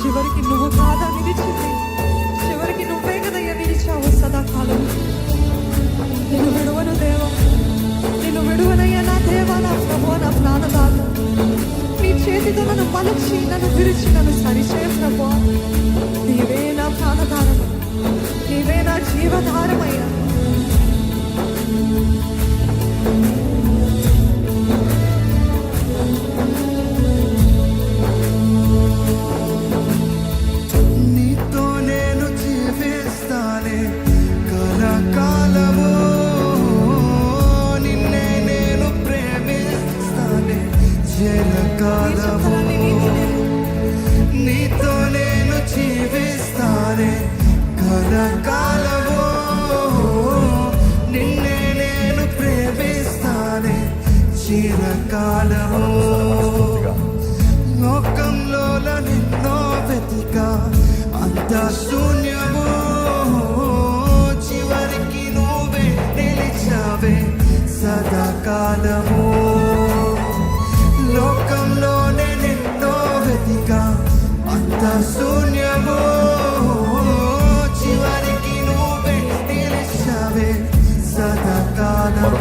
చివరికి నువ్వు కాదా విడిచింది చివరికి నువ్వే కదయ్యా విడిచావు సదాకాలం. నేను విడువను దేవా నేను విడువనయ్యా నా దేవా నా ప్రభు నా ప్రాణదాత. నీ చేతితో నన్ను మలచి నన్ను విరిచి నన్ను సరిచేయ ప్రభు పాదము లోకంలోనే నిన్నో వెతిక అంత శూన్యము. చివరికి నువ్వే నిలిచావే సదాకాలం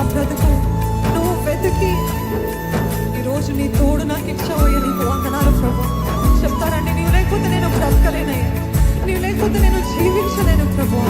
నా బ్రతుకు నువ్వు వెతికి. ఈరోజు నీ తోడు నాకు ఇచ్చావయ్యా నీకు వందనాలు ప్రభు. చెప్తారండి నీవు లేకపోతే నేను బ్రతకలేనయ్యా. నీవు లేకపోతే నేను జీవించలేను ప్రభు.